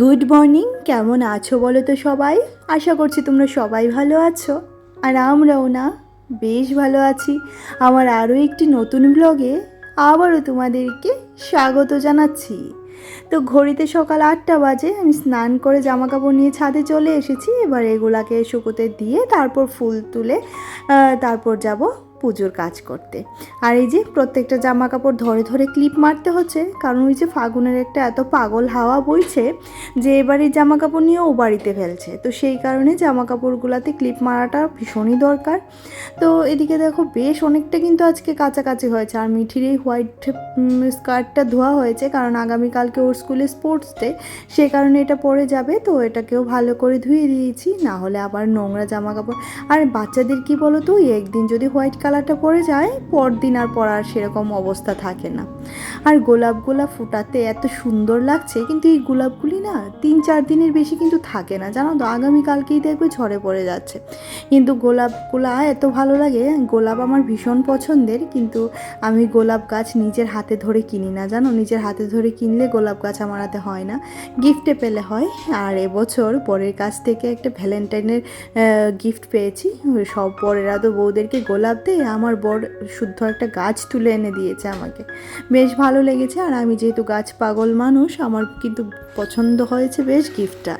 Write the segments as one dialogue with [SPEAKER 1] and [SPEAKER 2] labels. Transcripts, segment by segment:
[SPEAKER 1] Good morning, কেমন আছো বলো তো সবাই? আশা করছি তোমরা সবাই ভালো আছো। আর আমরাও না, বেশ ভালো আছি। আমার আরও একটি নতুন ব্লগে আবারও তোমাদেরকে স্বাগত জানাচ্ছি। তো ঘড়িতে সকাল আটটা বাজে, আমি স্নান করে জামা কাপড় নিয়ে ছাদে চলে এসেছি। এবার এগুলাকে শুকোতে দিয়ে তারপর ফুল তুলে তারপর যাব পুজোর কাজ করতে। আর এই যে প্রত্যেকটা জামা কাপড় ধরে ধরে ক্লিপ মারতে হচ্ছে, কারণ ওই যে ফাগুনের একটা এত পাগল হাওয়া বইছে যে এবার এই জামা কাপড় নিয়ে ও বাড়িতে ফেলছে। তো সেই কারণে জামা কাপড়গুলোতে ক্লিপ মারাটা ভীষণই দরকার। তো এদিকে দেখো বেশ অনেকটা কিন্তু আজকে কাছাকাছি হয়েছে, আর মিঠির এই হোয়াইট স্কার্টটা ধোয়া হয়েছে, কারণ আগামীকালকে ওর স্কুলে স্পোর্টস ডে, সে কারণে এটা পরে যাবে। তো এটাকেও ভালো করে ধুয়ে দিয়েছি, না হলে আবার নোংরা জামা কাপড় আর বাচ্চাদের কি বলো তো একদিন যদি হোয়াইট কালারটা পরে যায়, পরদিন আর পরার সেরকম অবস্থা থাকে না। আর গোলাপগুলা ফুটাতে এত সুন্দর লাগছে, কিন্তু এই গোলাপগুলি না তিন চার দিনের বেশি কিন্তু থাকে না। জানো তো, আগামীকালকেই দেখবে ঝরে পড়ে যাচ্ছে। কিন্তু গোলাপগুলা এত ভালো লাগে, গোলাপ আমার ভীষণ পছন্দের, কিন্তু আমি গোলাপ গাছ নিজের হাতে ধরে কিনি না। জানো, নিজের হাতে ধরে কিনলে গোলাপ গাছ আমার হাতে হয় না। গিফটে পেলে হয়। আর এবছর পরের কাছ থেকে একটা ভ্যালেন্টাইনের গিফট পেয়েছি। সব পরেরা তো বউদেরকে গোলাপ দেয় আমার বর শুদ্ধ একটা গাছ তুলে এনে দিয়েছে আমাকে। বেশ ভালো লেগেছে আর আমি যেহেতু গাছ পাগল মানুষ, আমার কিন্তু পছন্দ হয়েছে বেশ গিফটটা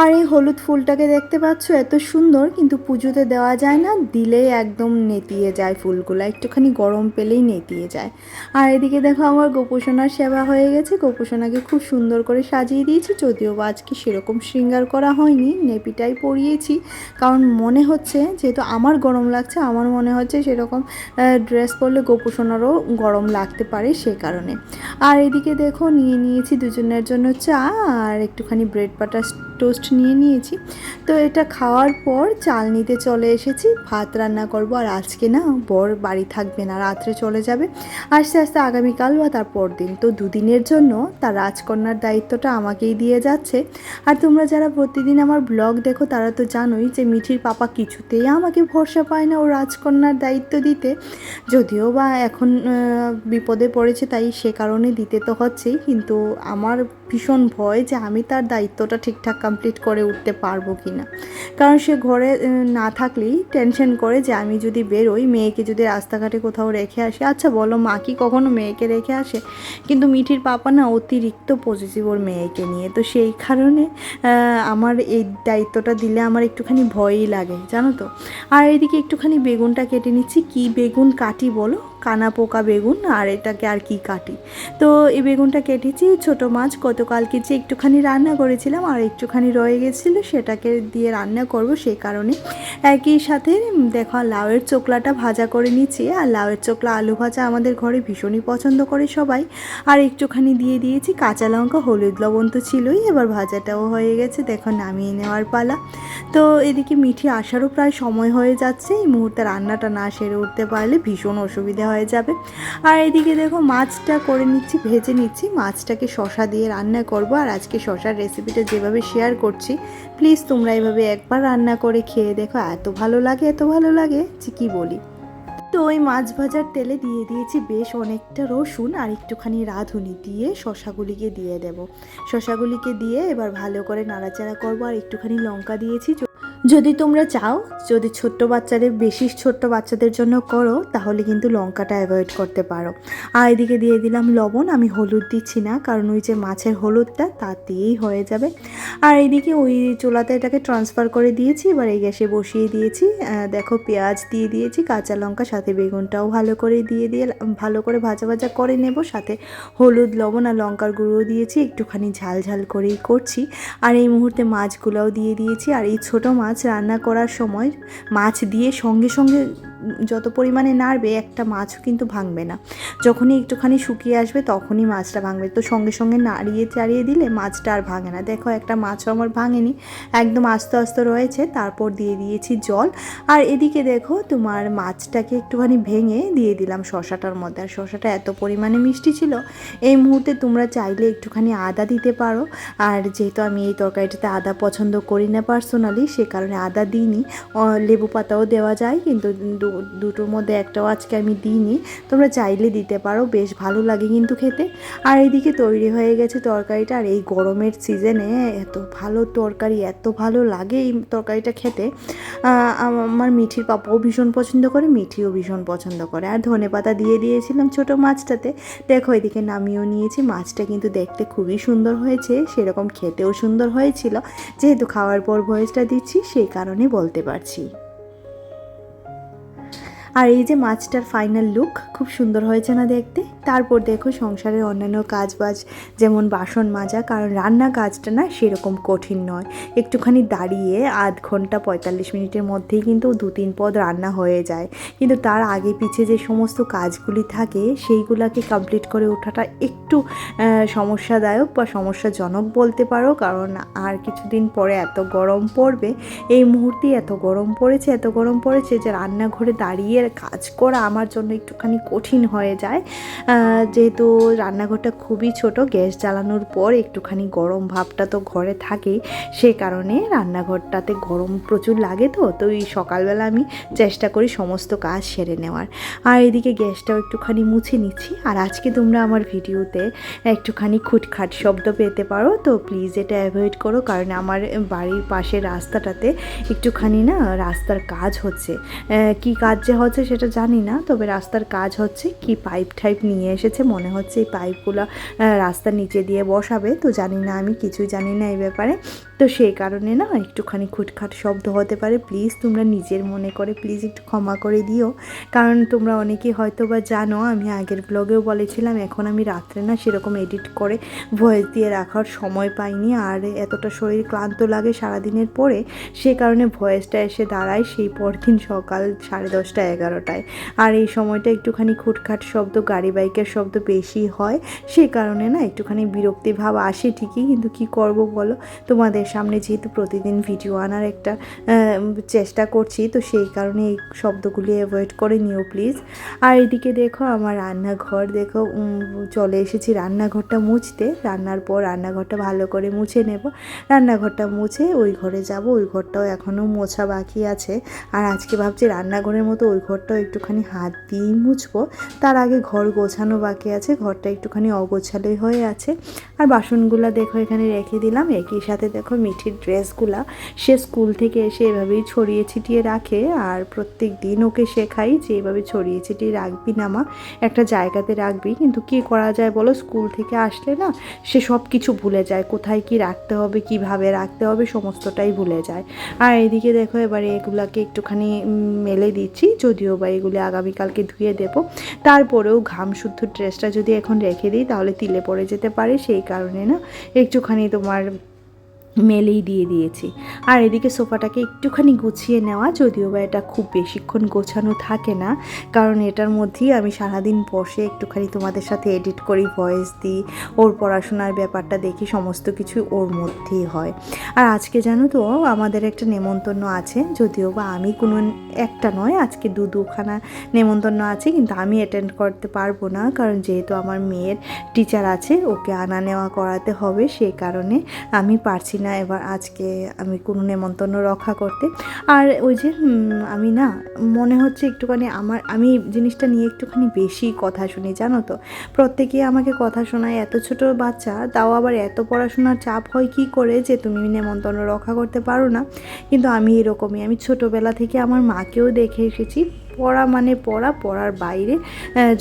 [SPEAKER 1] আর এই হলুদ ফুলটাকে দেখতে পাচ্ছ, এত সুন্দর, কিন্তু পুজোতে দেওয়া যায় না, দিলেই একদম নেতিয়ে যায় ফুলগুলো, একটুখানি গরম পেলেই নেতিয়ে যায়। আর এদিকে দেখো আমার গোপোষণার সেবা হয়ে গেছে গোপোষণাকে খুব সুন্দর করে সাজিয়ে দিয়েছি, যদিও আজকে সেরকম শৃঙ্গার করা হয়নি, নেপিটাই পরিয়েছি, কারণ মনে হচ্ছে যেহেতু আমার গরম লাগছে, আমার মনে হচ্ছে সেরকম ড্রেস পরলে গোপোষণারও গরম লাগতে পারে সে কারণে। আর এদিকে দেখো, নিয়ে নিয়েছি দুজনের জন্য চা, আর একটুখানি ব্রেড বাটার টোস্ট নিয়ে নিয়েছি। তো এটা খাওয়ার পর চাল নিতে চলে এসেছি। ভাত রান্না করব আর আজকে না বর বাড়ি থাকবে না, রাত্রে চলে যাবে। আস্তে আস্তে আগামীকাল বা তার পর দিন তো দুদিনের জন্য তার রাজকন্যার দায়িত্বটা আমাকেই দিয়ে যাচ্ছে। আর তোমরা যারা প্রতিদিন আমার ব্লগ দেখো তারা তো জানোই যে মিঠির পাপা কিছুতেই আমাকে ভরসা পায় না ও রাজকন্যার দায়িত্ব দিতে। যদিও বা এখন বিপদে পড়েছে তাই সে কারণে দিতে তো হচ্ছেই। কিন্তু আমার ভীষণ ভয় যে আমি তার দায়িত্বটা ঠিকঠাক কমপ্লিট করে উঠতে পারব কি না কারণ সে ঘরে না থাকলেই টেনশন করে যে আমি যদি বেরোই, মেয়েকে যদি রাস্তাঘাটে কোথাও রেখে আসি আচ্ছা বলো মা কি কখনো মেয়েকে রেখে আসে? কিন্তু মিঠির পাপা না অতিরিক্ত পজিটিভ ওর মেয়েকে নিয়ে। তো সেই কারণে আমার এই দায়িত্বটা দিলে আমার একটুখানি ভয়ই লাগে, জানো তো? আর এদিকে একটুখানি বেগুনটা কেটে নিচ্ছি। কি বেগুন কাটি বলো? কানা পোকা বেগুন, আর এটাকে আর কি কাটি? তো এই বেগুনটা কেটেছি, ছোট মাছ গতকালকে যে একটুখানি রান্না করেছিলাম আর একটুখানি রয়ে গেছিল, সেটাকে দিয়ে রান্না করব সেই কারণে। একই সাথে দেখো লাউয়ের চোকলাটা ভাজা করে নিচ্ছি। আর লাউয়ের চোকলা আলু ভাজা আমাদের ঘরে ভীষণই পছন্দ করে সবাই। আর একটুখানি দিয়ে দিয়েছি কাঁচা লঙ্কা, হলুদ লবণ তো ছিলই। এবার ভাজাটাও হয়ে গেছে, দেখো, নামিয়ে নেওয়ার পালা। তো এদিকে মিঠি আসারও প্রায় সময় হয়ে যাচ্ছে। এই মুহূর্তে রান্নাটা না সেরে উঠতে পারলে ভীষণ অসুবিধা হয়ে যাবে। আর এদিকে দেখো, মাছটা করে নিচ্ছি, ভেজে নিচ্ছি। মাছটাকে শশা দিয়ে রান্না করব আর আজকে শশার রেসিপিটা যেভাবে শেয়ার করছি প্লিজ তোমরা এভাবে একবার রান্না করে খেয়ে দেখো, এত ভালো লাগে, এত ভালো লাগে যে কী বলি। তো ওই মাছ ভাজার তেলে দিয়ে দিয়েছি বেশ অনেকটা রসুন আর একটুখানি রাঁধুনি দিয়ে শশাগুলিকে দিয়ে দেব। শশাগুলিকে দিয়ে এবার ভালো করে নাড়াচাড়া করব আর একটুখানি লঙ্কা দিয়েছি যদি তোমরা চাও, যদি ছোট্ট বাচ্চাদের, বেশি ছোট্ট বাচ্চাদের জন্য করো, তাহলে কিন্তু লঙ্কাটা অ্যাভয়েড করতে পারো। আর এদিকে দিয়ে দিলাম লবণ, আমি হলুদ দিচ্ছি না, কারণ ওই যে মাছের হলুদটা তাতেই হয়ে যাবে। আর এদিকে ওই চোলাতে এটাকে ট্রান্সফার করে দিয়েছি, এবার এই গ্যাসে বসিয়ে দিয়েছি। দেখো পেঁয়াজ দিয়ে দিয়েছি, কাঁচা লঙ্কা, সাথে বেগুনটাও ভালো করে দিয়ে দিয়ে, ভালো করে ভাজা ভাজা করে নেব, সাথে হলুদ, লবণ আর লঙ্কার গুঁড়ো দিয়েছি, একটুখানি ঝাল ঝাল করেই করছি। আর এই মুহূর্তে মাছগুলোও দিয়ে দিয়েছি, আর এই ছোট মাছ রান্না করার সময় মাছ দিয়ে সঙ্গে সঙ্গে যত পরিমাণে নাড়বে, একটা মাছও কিন্তু ভাঙবে না। যখনই একটুখানি শুকিয়ে আসবে, তখনই মাছটা ভাঙবে। তো সঙ্গে সঙ্গে নাড়িয়ে চাড়িয়ে দিলে মাছটা আর ভাঙে না। দেখো, একটা মাছও আমার ভাঙেনি। একদম আস্তে আস্তে রয়েছে। তারপর দিয়ে দিয়েছি জল। আর এদিকে দেখো, তোমার মাছটাকে একটুখানি ভেঙে দিয়ে দিলাম শশাটার মধ্যে। আর শশাটা এত পরিমাণে মিষ্টি ছিল, এই মুহূর্তে তোমরা চাইলে একটুখানি আদা দিতে পারো। আর যেহেতু আমি এই তরকারিটাতে আদা পছন্দ করি না পার্সোনালি সে কারণে আদা দিইনি। লেবু পাতাও দেওয়া যায়, কিন্তু দুটোর মধ্যে একটাও আজকে আমি দিইনি। তোমরা চাইলে দিতে পারো, বেশ ভালো লাগে কিন্তু খেতে। আর এদিকে তৈরি হয়ে গেছে তরকারিটা, আর এই গরমের সিজনে এত ভালো তরকারি, এত ভালো লাগে এই তরকারিটা খেতে। আমার মিঠির পাপাও ভীষণ পছন্দ করে, মিঠিও ভীষণ পছন্দ করে। আর ধনে পাতা দিয়ে দিয়েছিলাম ছোট মাছটাতে। দেখো এদিকে নামিয়েও নিয়েছি, মাছটা কিন্তু দেখতে খুবই সুন্দর হয়েছে, সেরকম খেতেও সুন্দর হয়েছিল। যেহেতু খাওয়ার পর ভয়েসটা দিচ্ছি, সেই কারণে বলতে পারছি। আর এই যে মাছটার ফাইনাল লুক খুব সুন্দর হয়েছে না দেখতে? তারপর দেখো সংসারের অন্যান্য কাজ বাজ যেমন বাসন মাজা, কারণ রান্না কাজটা না সেরকম কঠিন নয়। একটুখানি দাঁড়িয়ে আধ ঘণ্টা পঁয়তাল্লিশ মিনিটের মধ্যেই কিন্তু দু তিন পদ রান্না হয়ে যায়। কিন্তু তার আগে পিছে যে সমস্ত কাজগুলি থাকে, সেইগুলোকে কমপ্লিট করে ওঠাটা একটু সমস্যাদায়ক বা সমস্যাজনক বলতে পারো, কারণ আর কিছুদিন পরে এত গরম পড়বে। এই মুহূর্তে এত গরম পড়েছে, এত গরম পড়েছে যে রান্নাঘরে দাঁড়িয়ে কাজ করা আমার জন্য একটুখানি কঠিন হয়ে যায়। যেহেতু রান্নাঘরটা খুবই ছোট, গ্যাস জ্বালানোর পর একটুখানি গরম ভাবটা তো ঘরে থাকেই। সে কারণে রান্নাঘরটাতে গরম প্রচুর লাগে তো তো এই সকালবেলা আমি চেষ্টা করি সমস্ত কাজ সেরে নেওয়ার। আর এদিকে গ্যাসটাও একটুখানি মুছে নিচ্ছি। আর আজকে তোমরা আমার ভিডিওতে একটুখানি খুটখাট শব্দ পেতে পারো, তো প্লিজ এটা অ্যাভয়েড করো, কারণ আমার বাড়ির পাশের রাস্তাটাতে একটুখানি না রাস্তার কাজ হচ্ছে। কি কাজ যে হচ্ছে সেটা জানি না, তবে রাস্তার কাজ হচ্ছে কি পাইপ টাইপ নিয়ে এসেছে, মনে হচ্ছে এই পাইপগুলো রাস্তার নিচে দিয়ে বসাবে, তো জানি না, আমি কিছুই জানি না এই ব্যাপারে। তো সেই কারণে না, একটুখানি খুটখাট শব্দ হতে পারে প্লিজ তোমরা নিজের মনে করে প্লিজ একটু ক্ষমা করে দিও। কারণ তোমরা অনেকেই হয়তো বা জানো, আমি আগের ব্লগেও বলেছিলাম, এখন আমি রাত্রে না সেরকম এডিট করে ভয়েস দিয়ে রাখার সময় পাইনি, আর এতটা শরীর ক্লান্ত লাগে সারাদিনের পরে, সে কারণে ভয়েসটা এসে দাঁড়ায়, সেই পরদিন সকাল সাড়ে দশটা এগারোটায়। আর এই সময়টা একটুখানি খুটখাট শব্দ, গাড়ি বাইকের শব্দ বেশি হয়। সে কারণে না একটুখানি বিরক্তি ভাব আসে ঠিকই, কিন্তু কি করব বলো? তোমাদের সামনে যেহেতু প্রতিদিন ভিডিও আনার একটা চেষ্টা করছি, তো সেই কারণে এই শব্দগুলি অ্যাভয়েড করে নিও প্লিজ আর এদিকে দেখো আমার রান্নাঘর, দেখো চলে এসেছি রান্নাঘরটা মুছতে। রান্নার পর রান্নাঘরটা ভালো করে মুছে নেব। রান্নাঘরটা মুছে ওই ঘরে যাব, ওই ঘরটাও এখনও মোছা বাকি আছে। আর আজকে ভাবছি রান্নাঘরের মতো ওই ঘরটাও একটুখানি হাত দিয়েই মুছবো। তার আগে ঘর গোছানো বাকি আছে, ঘরটা একটুখানি অগোছালোই হয়ে আছে। আর বাসনগুলা দেখো এখানে রেখে দিলাম। একই সাথে দেখো মিঠির ড্রেসগুলা। সে স্কুল থেকে এসে এভাবেই ছড়িয়ে ছিটিয়ে রাখে আর প্রত্যেক দিন ওকে শেখাই যে এভাবে ছড়িয়ে ছিটিয়ে রাখবি না মা। একটা জায়গাতে রাখবি। কিন্তু কি করা যায় বলো? স্কুল থেকে আসলে না সে সব কিছু ভুলে যায়। কোথায় কি রাখতে হবে, কীভাবে রাখতে হবে, সমস্তটাই ভুলে যায়। আর এদিকে দেখো এবারে এগুলাকে একটুখানি মেলে দিচ্ছি। যদিও বা এগুলি আগামীকালকে ধুয়ে দেব। তারপরেও ঘাম শুদ্ধ ড্রেসটা যদি এখন রেখে দিই, তাহলে তিলে পড়ে যেতে পারে, সেই কারণে না। একটুখানি তোমার মেলেই দিয়ে দিয়েছি। আর এদিকে সোফাটাকে একটুখানি গুছিয়ে নেওয়া, যদিও বা এটা খুব বেশিক্ষণ গোছানো থাকে না, কারণ এটার মধ্যেই আমি সারাদিন বসে একটুখানি তোমাদের সাথে এডিট করি, ভয়েস দিই, ওর পড়াশোনার ব্যাপারটা দেখি, সমস্ত কিছু ওর মধ্যেই হয়। আর আজকে জানো তো, আমাদের একটা নেমন্তন্ন আছে, যদিও বা আমি কোনো একটা নয়, আজকে দু দুখানা নেমন্তন্ন আছে, কিন্তু আমি অ্যাটেন্ড করতে পারব না, কারণ যেহেতু আমার মেয়ের টিচার আছে, ওকে আনা নেওয়া করাতে হবে, সে কারণে আমি পারছি না এবার আজকে আমি কোনো নেমন্তন্ন রক্ষা করতে। আর ওই যে আমি না মনে হচ্ছে একটুখানি আমার, আমি জিনিসটা নিয়ে একটুখানি বেশি কথা শুনি, জানো তো? প্রত্যেকেই আমাকে কথা শোনায়, এত ছোট বাচ্চা, তাও আবার এত পড়াশোনার চাপ হয় কি করে যে তুমি নেমন্তন্ন রক্ষা করতে পারো না? কিন্তু আমি এরকমই, আমি ছোটোবেলা থেকে আমার মাকেও দেখে এসেছি। পড়া মানে পড়া, পড়ার বাইরে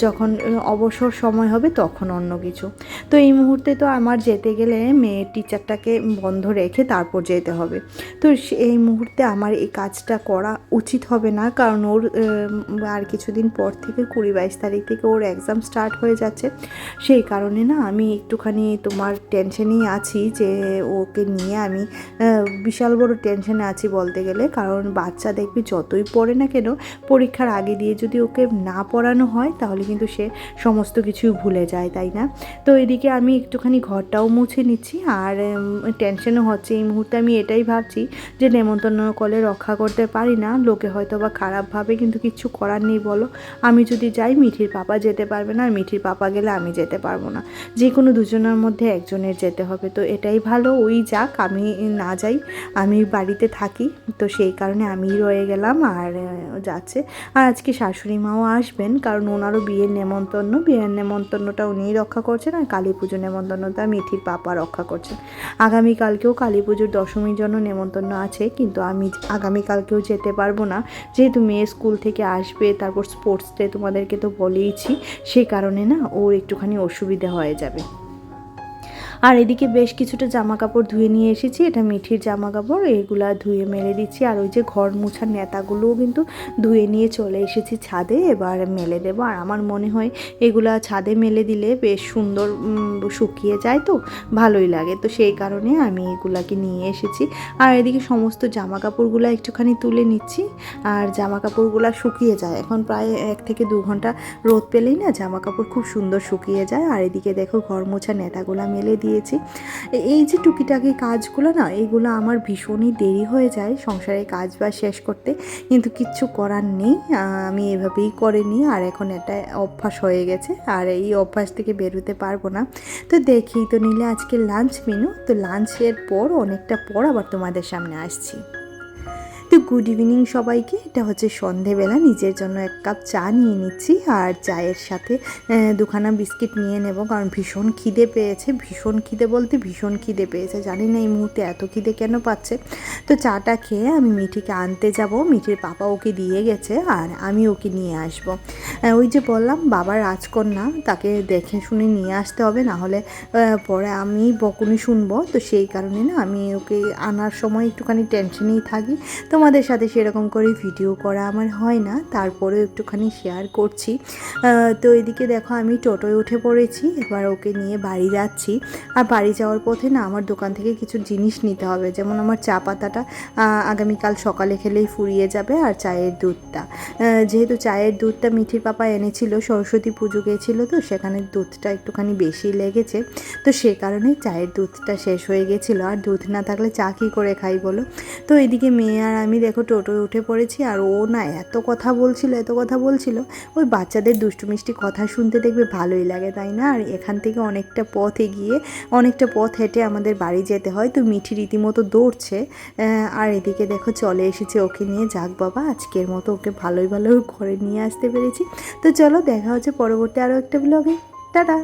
[SPEAKER 1] যখন অবসর সময় হবে তখন অন্য কিছু। তো এই মুহূর্তে তো আমার যেতে গেলে মেয়ের টিচারটাকে বন্ধ রেখে তারপর যেতে হবে। তো এই মুহূর্তে আমার এই কাজটা করা উচিত হবে না, কারণ ওর আর কিছুদিন পর থেকে কুড়ি বাইশ তারিখ থেকে ওর এক্সাম স্টার্ট হয়ে যাচ্ছে। সেই কারণে না আমি একটুখানি তোমার টেনশনেই আছি যে ওকে নিয়ে আমি বিশাল বড় টেনশনে আছি বলতে গেলে, কারণ বাচ্চা দেখবি যতই পড়ে না কেন, পরীক্ষার আগে দিয়ে যদি ওকে না পড়ানো হয়, তাহলে কিন্তু সে সমস্ত কিছুই ভুলে যায়, তাই না? তো এদিকে আমি একটুখানি ঘরটাও মুছে নিচ্ছি আর টেনশনও হচ্ছে এই মুহূর্তে। আমি এটাই ভাবছি যে নেমন্তন্ন কলে রক্ষা করতে পারি না। লোকে হয়তো বা খারাপ ভাবে কিন্তু কিচ্ছু করার নেই, বলো। আমি যদি যাই, মিঠির পাপা যেতে পারবে না। আর মিঠির পাপা গেলে আমি যেতে পারব না। যে কোনো দুজনের মধ্যে একজনের যেতে হবে। তো এটাই ভালো, ওই যাক, আমি না যাই, আমি বাড়িতে থাকি। তো সেই কারণে আমি রয়ে গেলাম আর যাচ্ছে। আর আজকে শাশুড়ি মাও আসবেন, কারণ ওনারও বিয়ের নেমন্তন্ন। বিয়ের নেমন্তন্নটা উনিই রক্ষা করছেন আর কালী পুজো নেমন্তন্নটা মিঠির পাপা রক্ষা করছেন। আগামীকালকেও কালী পুজোর দশমীর জন্য নেমন্তন্ন আছে, কিন্তু আমি আগামীকালকেও যেতে পারব না। যেহেতু মেয়ে স্কুল থেকে আসবে, তারপর স্পোর্টস ডে তোমাদেরকে তো বলেইছি সেই কারণে না ওর একটুখানি অসুবিধা হয়ে যাবে। আর এদিকে বেশ কিছুটা জামা কাপড় ধুয়ে নিয়ে এসেছি। এটা মিঠির জামা কাপড় এগুলা ধুয়ে মেলে দিচ্ছি। আর ওই যে ঘর মুছার নেতাগুলোও কিন্তু ধুয়ে নিয়ে চলে এসেছি ছাদে, এবার মেলে দেবো। আর আমার মনে হয় এগুলা ছাদে মেলে দিলে বেশ সুন্দর শুকিয়ে যায় তো, ভালোই লাগে। তো সেই কারণে আমি এগুলাকে নিয়ে এসেছি। আর এদিকে সমস্ত জামা কাপড়গুলো একটুখানি তুলে নিচ্ছি। আর জামা কাপড়গুলো শুকিয়ে যায়। এখন প্রায় এক থেকে দু ঘণ্টা রোদ পেলেই না জামা কাপড় খুব সুন্দর শুকিয়ে যায়। আর এদিকে দেখো ঘর মোছা নেতাগুলো মেলে দিয়েছি। এই যে টুকিটাকি কাজগুলো না, এগুলো আমার ভীষণই দেরি হয়ে যায় সংসারে কাজ বা শেষ করতে। কিন্তু কিচ্ছু করার নেই আমি এভাবেই করে নিই। আর এখন এটা অভ্যাস হয়ে গেছে, আর এই অভ্যাস থেকে বেরোতে পারব না। তো দেখি তো নিলে আজকে লাঞ্চ মেনু তো লাঞ্চের পর, অনেকটা পর আবার তোমাদের সামনে আসছি। তো গুড ইভিনিং সবাইকে। এটা হচ্ছে সন্ধেবেলা। নিজের জন্য এক কাপ চা নিয়ে নিচ্ছি আর চায়ের সাথে দুখানা বিস্কিট নিয়ে নেব কারণ ভীষণ খিদে পেয়েছে। ভীষণ খিদে বলতে ভীষণ খিদে পেয়েছে। জানি না এই মুহূর্তে এত খিদে কেন পাচ্ছে। তো চাটা খেয়ে আমি মিঠিকে আনতে যাব। মিঠির পাপা ওকে দিয়ে গেছে আর আমি ওকে নিয়ে আসব। ওই যে বললাম বাবার রাজকন্যা, তাকে দেখে শুনে নিয়ে আসতে হবে। না হলে পরে আমি বকুনি শুনব। তো সেই কারণে না আমি ওকে আনার সময় একটুখানি টেনশনেই থাকি। তোমাদের সাথে সেরকম করে ভিডিও করা আমার হয় না, তারপরেও একটুখানি শেয়ার করছি। তো এদিকে দেখো আমি টোটোয় উঠে পড়েছি, এবার ওকে নিয়ে বাড়ি যাচ্ছি। আর বাড়ি যাওয়ার পথে না আমার দোকান থেকে কিছু জিনিস নিতে হবে, যেমন আমার চা পাতাটা আগামীকাল সকালে খেলেই ফুরিয়ে যাবে আর চায়ের দুধটা। যেহেতু চায়ের দুধটা মিঠির পাপা এনেছিল, সরস্বতী পুজো গেছিল, তো সেখানে দুধটা একটুখানি বেশি লেগেছে। তো সে কারণে চায়ের দুধটা শেষ হয়ে গেছিল, আর দুধ না থাকলে চা কী করে খাই বলো? তো এদিকে মেয়ে আর আমি দেখো টোটোয় উঠে পড়েছি আর ও না এত কথা বলছিল, এত কথা বলছিল। ওই বাচ্চাদের দুষ্টু মিষ্টি কথা শুনতে দেখবে ভালোই লাগে, তাই না? আর এখান থেকে অনেকটা পথ এগিয়ে অনেকটা পথ হেঁটে আমাদের বাড়ি যেতে হয়। তো মিঠি রীতিমতো দৌড়ছে। আর এদিকে দেখো চলে এসেছে ওকে নিয়ে। যাক বাবা, আজকের মতো ওকে ভালোই ভালো ঘরে নিয়ে আসতে পেরেছি। তো চলো দেখা হচ্ছে পরবর্তী আরও একটা ব্লগে টাটা!